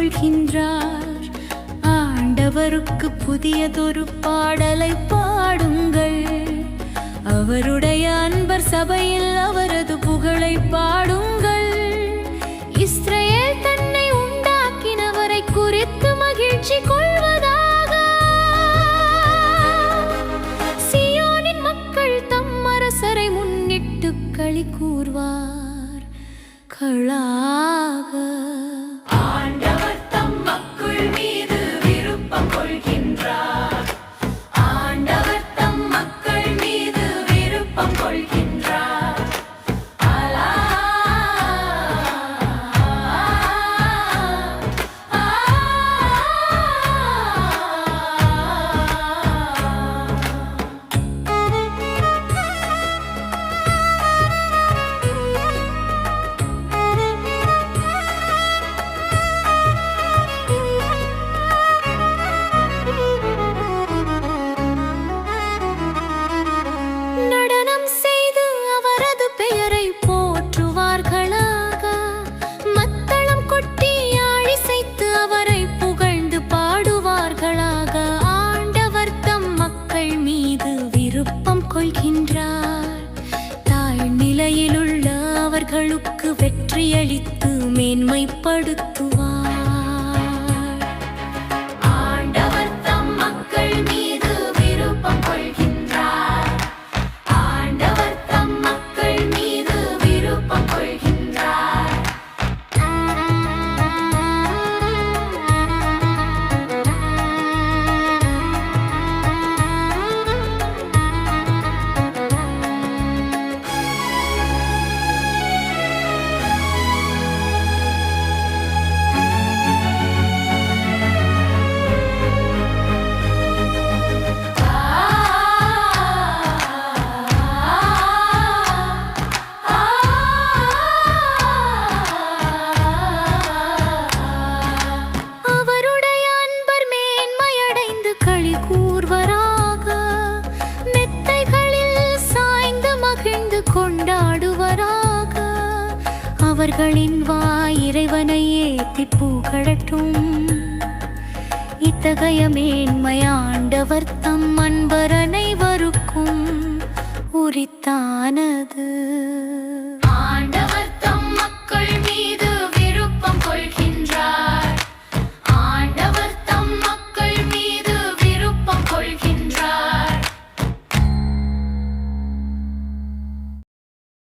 கொள்கின்றார். ஆண்டவருக்கு புதியதொரு பாடலை பாடுங்கள். அவருடைய அன்பர் சபையில் அவரது புகழை பாடுங்கள். இஸ்ரேல் தன்னை உண்டாக்கினவரை குறித்து மகிழ்ச்சி கொள்வதாக. சியோனின் மக்கள் தம் அரசரை முன்னிட்டு களி கூறுவார் களாக அவர்களுக்கு வெற்றியளித்து மேன்மைப்படுத்துவார். அவர்களின் வாய் இறைவனை ஏத்தி புகழட்டும். இத்தகைய மேன்மையாண்டவர் தம் அன்பர் அனைவருக்கும் உரித்தானது.